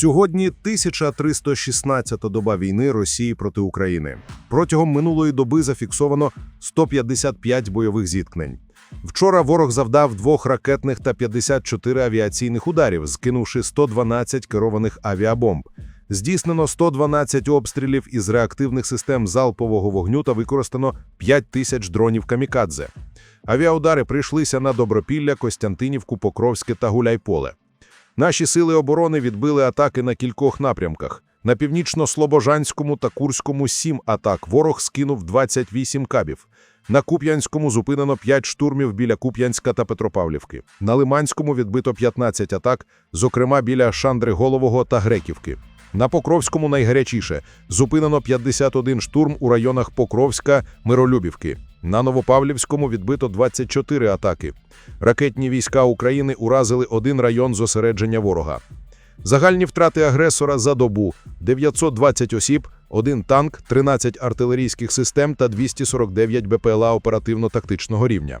Сьогодні 1316-та доба війни Росії проти України. Протягом минулої доби зафіксовано 155 бойових зіткнень. Вчора ворог завдав двох ракетних та 54 авіаційних ударів, скинувши 112 керованих авіабомб. Здійснено 112 обстрілів із реактивних систем залпового вогню та використано 5 тисяч дронів камікадзе. Авіаудари прийшлися на Добропілля, Костянтинівку, Покровське та Гуляйполе. Наші сили оборони відбили атаки на кількох напрямках. На північно-слобожанському та Курському – 7 атак. Ворог скинув 28 кабів. На Куп'янському зупинено 5 штурмів біля Куп'янська та Петропавлівки. На Лиманському відбито 15 атак, зокрема біля Шандри Голового та Греківки. На Покровському найгарячіше зупинено 51 штурм у районах Покровська, Миролюбівки. На Новопавлівському відбито 24 атаки. Ракетні війська України уразили один район зосередження ворога. Загальні втрати агресора за добу – 920 осіб, один танк, 13 артилерійських систем та 249 БПЛА оперативно-тактичного рівня.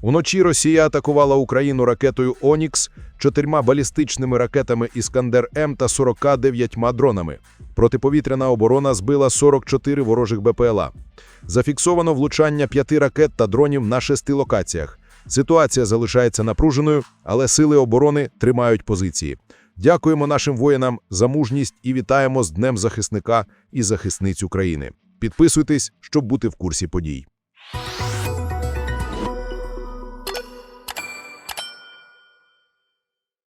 Уночі Росія атакувала Україну ракетою «Онікс», чотирма балістичними ракетами «Іскандер-М» та 49 дронами. Протиповітряна оборона збила 44 ворожих БПЛА. Зафіксовано влучання п'яти ракет та дронів на шести локаціях. Ситуація залишається напруженою, але сили оборони тримають позиції. Дякуємо нашим воїнам за мужність і вітаємо з Днем захисника і захисниць України. Підписуйтесь, щоб бути в курсі подій.